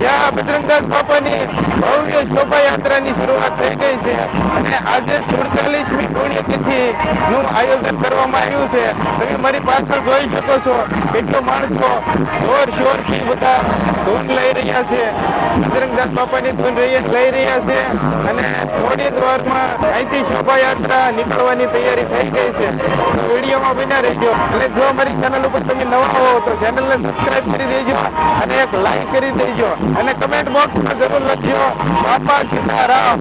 જ્યાં બજરંગદાસ બાપાની ભવ્ય શોભાયાત્રાની શરૂઆત થઈ ગઈ છે. અને આજે સુડતાલીસમી પુણ્યતિથિ નું આયોજન કરવામાં આવ્યું છે. તમે મારી પાછળ જોઈ શકો છો. કેટલો માણસો જોર શોરથી બધા ધૂન લઈ રહ્યા છે. બજરંગદાસ બાપાની ધૂન રહી લઈ રહ્યા છે અને થોડી જ વારમાં અહીંથી શોભાયાત્રા નીકળવાની તૈયારી થઈ ગઈ છે. વિડીયોમાં બન્યા રહેજો. અને જો અમારી ચેનલ ઉપર તમે નવા હો તો ચેનલને સબસ્ક્રાઇબ કરી દેજો અને એક લાઈક કરી દેજો. અને કમેન્ટ બોક્સમાં જરૂર લખજો, બાપા સીતારામ.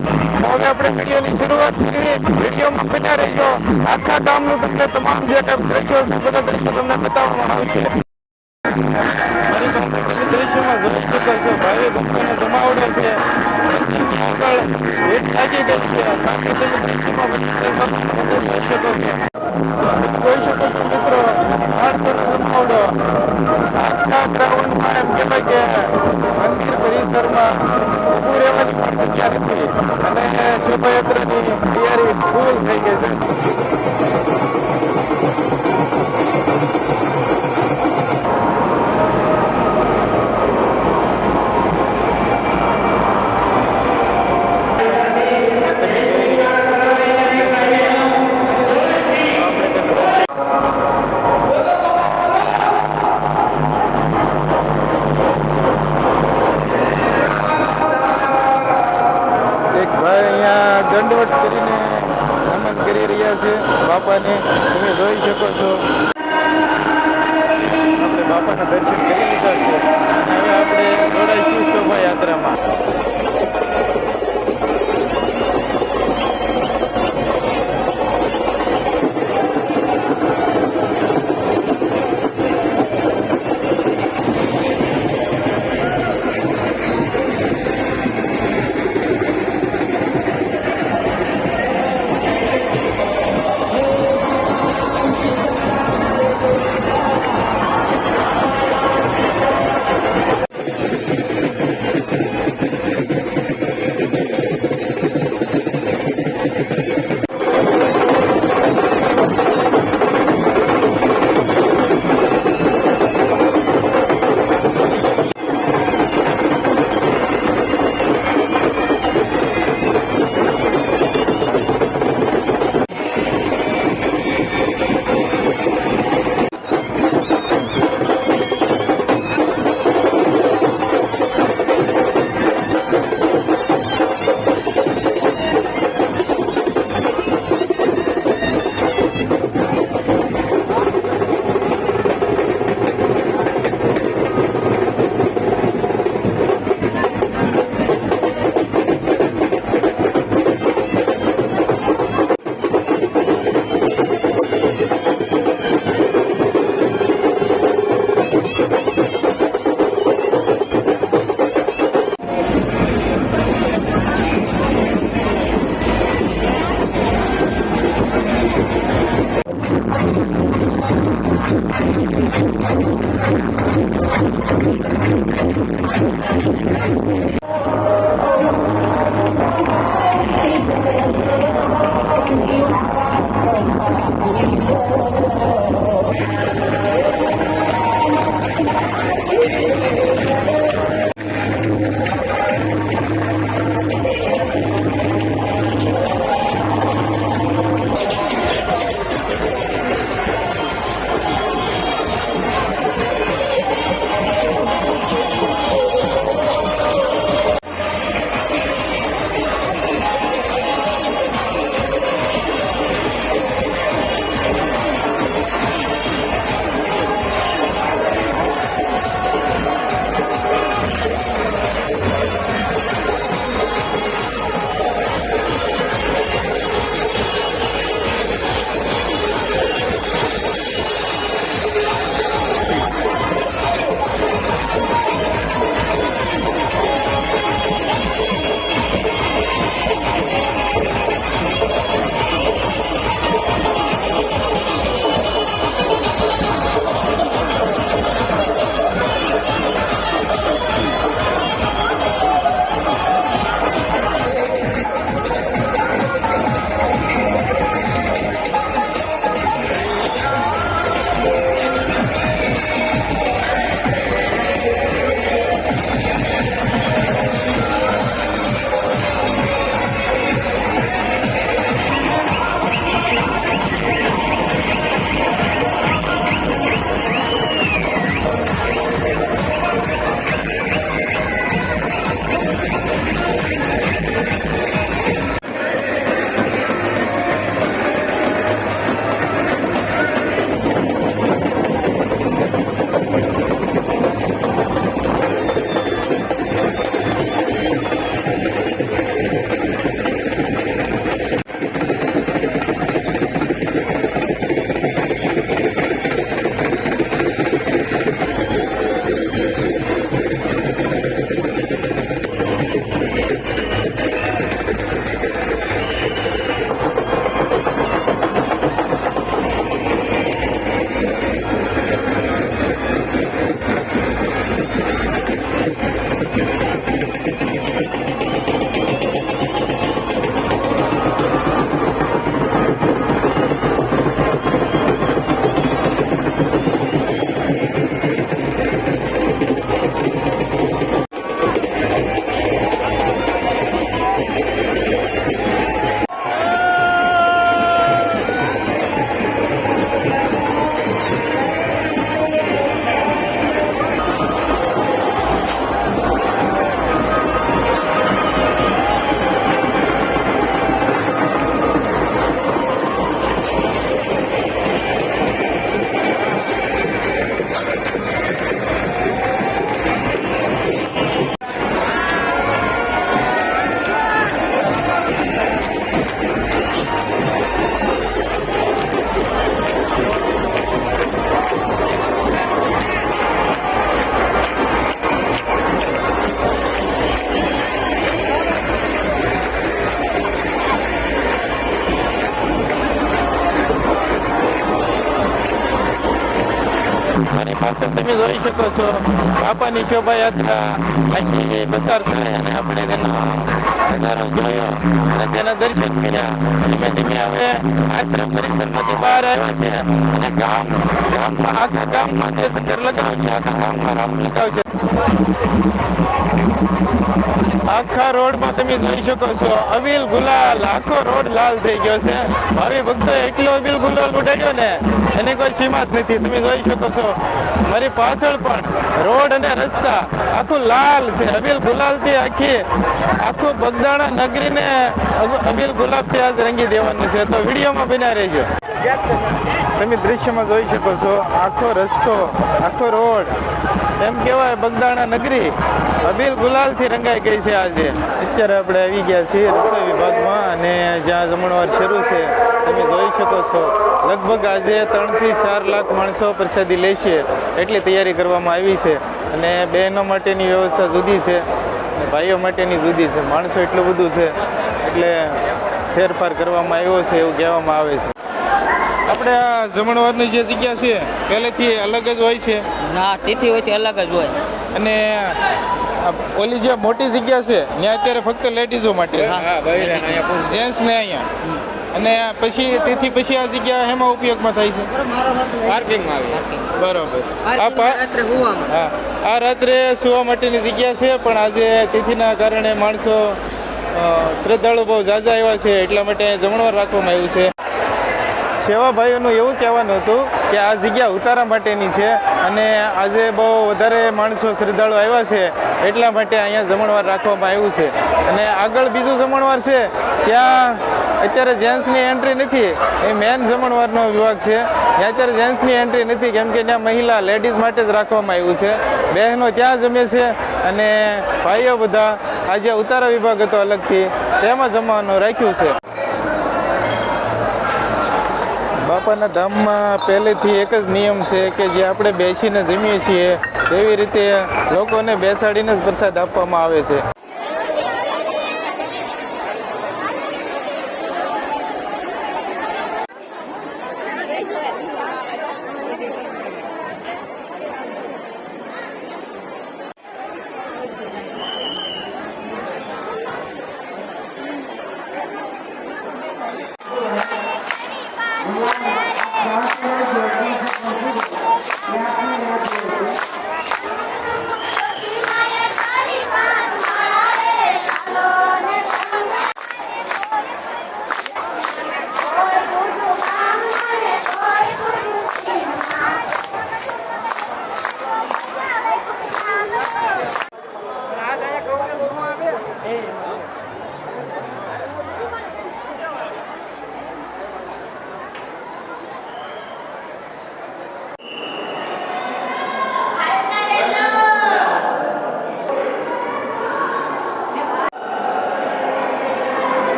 હવે આપણે વિડીયોની શરૂઆત કરવી વિડીયોમાં બન્યા રહેજો. આખા ગામનું તમને તમામ જે કાંઈ દ્રશ્યો છે, બધા દ્રશ્યો તમને બતાવવામાં આવશે. તમે દ્રશ્યોમાં કરશે ભાઈ ભક્તોને જમાવડે છે. ભીડ લાગી તૈયારી ફૂલ થઈ ગઈ છે. આપણે મારી પાછળ તમે જોઈ શકો છો. બાપાની શોભાયાત્રા અહીંથી પસાર થાય અને આપણે તેનો નજારો જોયો. અને તેના દર્શન કર્યા. ધીમે ધીમે હવે આશ્રમ પરિસરમાંથી બહાર આવ્યા છે. અને ગામ, ગામમાં, આખા ગામમાં તે શંકર લગાવશે આખા ગામમાં રામ લગાવશે આખા રોડમાં તમે જોઈ શકો છો. અવિલ ગુલાલ, આખો રોડ લાલ થઈ ગયો છે. ભાવિ ભક્તો એકલો અવિલ ગુલાલ ઉડાડ્યો ને. એની કોઈ સીમા જ નથી. તમે જોઈ શકો છો. મારી પાછળ પણ રોડ અને રસ્તા આખું લાલ છે. અબીલ ગુલાલથી આખી આખું બગદાણા નગરીને અબીલ ગુલાબથી આજ રંગી દેવાનું છે. તો વિડીયોમાં બિના રહેજો. તમે દ્રશ્યમાં જોઈ શકો છો આખો રસ્તો આખો રોડ. એમ કહેવાય બગદાણા નગરી અબીલ ગુલાલથી રંગાઈ ગઈ છે આજે. અત્યારે આપણે આવી ગયા છીએ રસોઈ વિભાગમાં અને જ્યાં જમણવાર શરૂ છે તમે જોઈ શકો છો. લગભગ આજે ત્રણથી ચાર લાખ માણસો પ્રસાદી લેશે એટલી તૈયારી કરવામાં આવી છે. અને બહેનો માટેની વ્યવસ્થા જુદી છે અને ભાઈઓ માટેની જુદી છે. માણસો એટલું બધું છે એટલે ફેરફાર કરવામાં આવ્યો છે એવું કહેવામાં આવે છે. આપણે આ જમણવારની જે જગ્યા છે પહેલેથી અલગ જ હોય છે? ના તિથિ હોય તે અલગ જ હોય. અને ઓલી જે મોટી જગ્યા છે ત્યાં અત્યારે ફક્ત લેડીઝો માટે જેન્ટ્સ ને અહીંયા. અને પછી તેથી પછી આ જગ્યા હેમાં ઉપયોગમાં થાય છે? બરોબર. હા. આ રાત્રે સુવા માટેની જગ્યા છે પણ આજે તિથિના કારણે માણસો શ્રદ્ધાળુ બહુ ઝાઝા આવ્યા છે એટલા માટે જમણવાર રાખવામાં આવ્યું છે. સેવાભાઈઓનું એવું કહેવાનું હતું કે આ જગ્યા ઉતારા માટેની છે અને આજે બહુ વધારે માણસો શ્રદ્ધાળુ આવ્યા છે એટલા માટે અહીંયા જમણવાર રાખવામાં આવ્યું છે. અને આગળ બીજું જમણવાર છે, ત્યાં અત્યારે જેન્ટ્સની એન્ટ્રી નથી. એ મેન જમણવારનો વિભાગ છે. ત્યાં અત્યારે જેન્ટ્સની એન્ટ્રી નથી, કેમ કે ત્યાં મહિલા, લેડીઝ માટે જ રાખવામાં આવ્યું છે. બહેનો ત્યાં જમે છે અને ભાઈઓ બધા આજે ઉતારા વિભાગ હતો અલગથી, તેમાં જમવાનું રાખ્યું છે. બાપાના ધામમાં પહેલેથી એક જ નિયમ છે કે જે આપણે બેસીને જમીએ છીએ, તેવી રીતે લોકોને બેસાડીને જ પ્રસાદ આપવામાં આવે છે.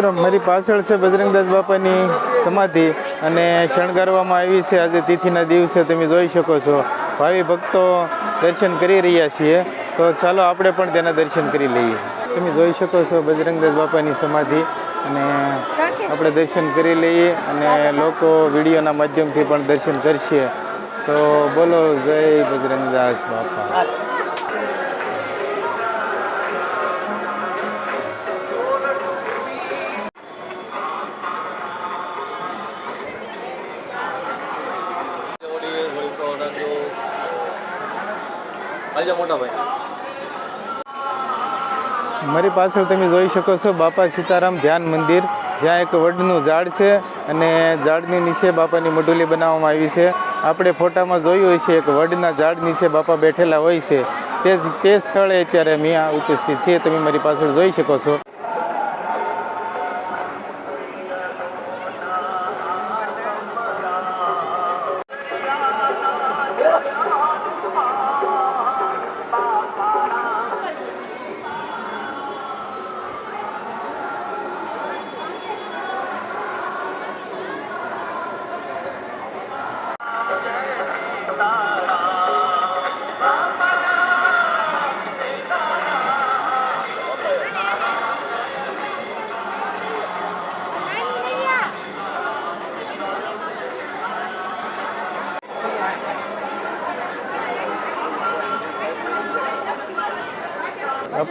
મિત્રો, મારી પાછળ છે બજરંગદાસ બાપાની સમાધિ અને શણગારવામાં આવી છે આજે તિથિના દિવસે, તમે જોઈ શકો છો. ભાવિ ભક્તો દર્શન કરી રહ્યા છીએ. તો ચાલો આપણે પણ તેના દર્શન કરી લઈએ. તમે જોઈ શકો છો બજરંગદાસ બાપાની સમાધિ અને આપણે દર્શન કરી લઈએ અને લોકો વિડીયોના માધ્યમથી પણ દર્શન કરશે. તો બોલો, જય બજરંગદાસ બાપા. મોટા ભાઈ. મારી પાછળ તમે જોઈ શકો છો બાપા સીતારામ ધ્યાન મંદિર, જ્યાં એક વડનું ઝાડ છે અને ઝાડની નીચે બાપાની મઢુલી બનાવવામાં આવી છે. આપણે ફોટામાં જોયું હોય છે, એક વડના ઝાડ નીચે બાપા બેઠેલા હોય છે. તે જ તે સ્થળે અત્યારે અમે ઉપસ્થિત છીએ. તમે મારી પાછળ જોઈ શકો છો.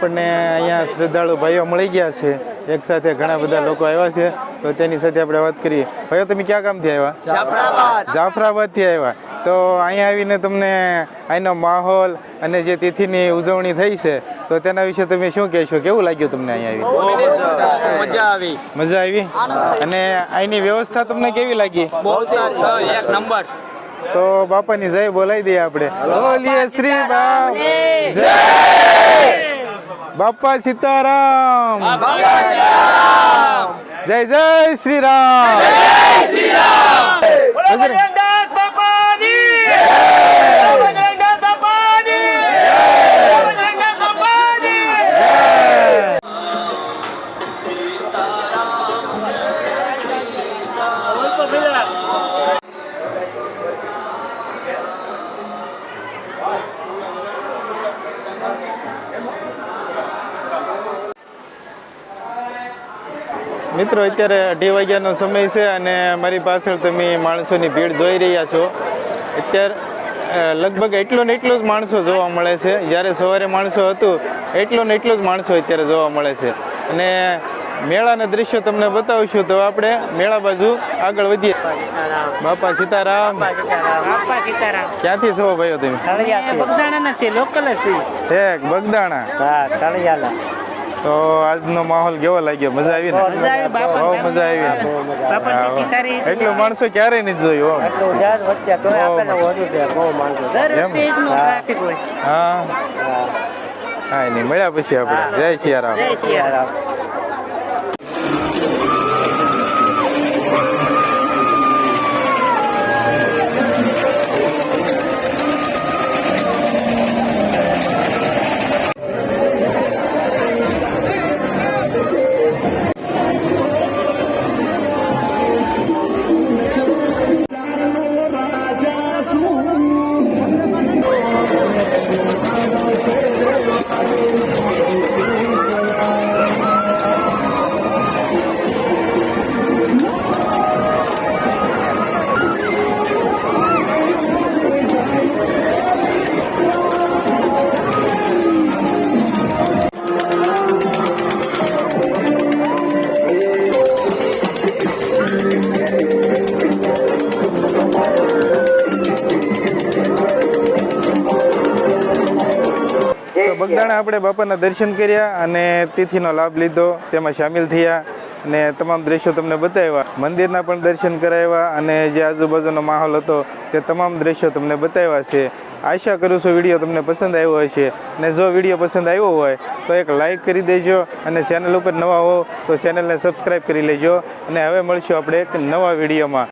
આપણને અહીંયા શ્રદ્ધાળુ ભાઈઓ મળી ગયા છે. એક સાથે ઘણા બધા લોકો આવ્યા છે. તો તેની સાથે આપણે વાત કરીએ. ભાઈઓ તમે ક્યાં કામથી આવ્યા? જાફરાબાદથી આવ્યા. તો અહીંયા આવીને તમને અહીંનો માહોલ અને જે તિથિની ઉજવણી થઈ છે તો તેના વિશે તમે શું કહેશો? કેવું લાગ્યું તમને અહીંયા આવી. મજા આવી. મજા આવી. અને અહીંની વ્યવસ્થા તમને કેવી લાગી? એક નંબર. તો બાપાની જય બોલાવી દઈએ આપણે. બોલીએ શ્રી બાપ. જય! બાપા સીતારામ જય જય શ્રી રામ મિત્રો અત્યારે અઢી વાગ્યાનો સમય છે અને મારી પાછળ તમે માણસોની ભીડ જોઈ રહ્યા છો. અત્યારે લગભગ એટલો ને એટલો જ માણસો જોવા મળે છે. જ્યારે સવારે માણસો હતું એટલો ને એટલો જ માણસો અત્યારે જોવા મળે છે. અને મેળાના દ્રશ્યો તમને બતાવશું તો આપણે મેળા બાજુ આગળ વધીએ. બાપા સીતારામ. ક્યાંથી છો ભાઈઓ તમે? બગદાણા છે. લોકલ છે બગદાણા. હા તળિયાલા તો આજનો માહોલ કેવો લાગ્યો? મજા આવી ને? બહુ મજા આવી ને. એટલું માણસો ક્યારેય નથી જોયું હા. હા. નહીં મળ્યા પછી આપણે. જય સિયારામ. જય સિયારામ. તો આપણે બાપાના દર્શન કર્યા અને તિથિનો લાભ લીધો. તેમાં સામેલ થયા અને તમામ દ્રશ્યો તમને બતાવ્યા. મંદિરના પણ દર્શન કરાવ્યા અને જે આજુબાજુનો માહોલ હતો તે તમામ દ્રશ્યો તમને બતાવ્યા છે. આશા કરું છું વીડિયો તમને પસંદ આવ્યો હશે અને જો વીડિયો પસંદ આવ્યો હોય તો એક લાઈક કરી દેજો અને ચેનલ ઉપર નવા હો તો ચેનલને સબસ્ક્રાઈબ કરી લેજો અને હવે મળશું આપણે એક નવા વિડીયોમાં.